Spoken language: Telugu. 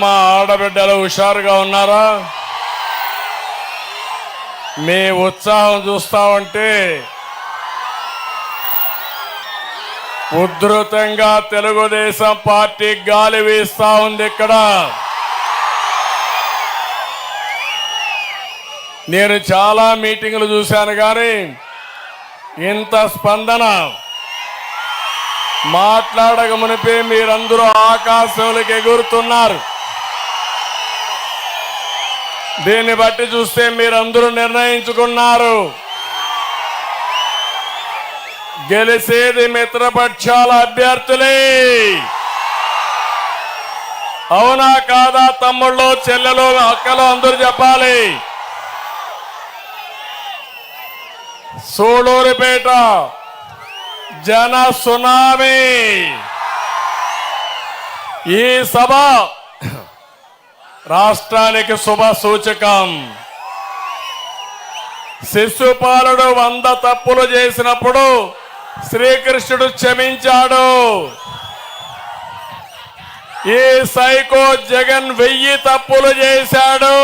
మా ఆడబిడ్డలు హుషారుగా ఉన్నారా? మీ ఉత్సాహం చూస్తా ఉంటే ఉధృతంగా తెలుగుదేశం పార్టీ గాలి వీస్తా ఉంది ఇక్కడ. నేను చాలా మీటింగులు చూశాను కానీ ఇంత స్పందన మాట్లాడక మునిపే మీరందరూ ఆకాశంలోకి ఎగురుతున్నారు. దీన్ని బట్టి చూస్తే మీరందరూ నిర్ణయించుకున్నారు. గెలిసేది మిత్రపక్షాల అభ్యర్థులే. అవునా కాదా తమ్ముళ్ళు చెల్లెలు అక్కలు అందరూ చెప్పాలి. సూళూరుపేట జన సునామీ. ఈ సభ రాష్ట్రానికి శుభ సూచకం. శిశుపాలుడు వంద తప్పులు చేసినప్పుడు శ్రీకృష్ణుడు క్షమించాడు. ఈ సైకో జగన్ వెయ్యి తప్పులు చేశాడు.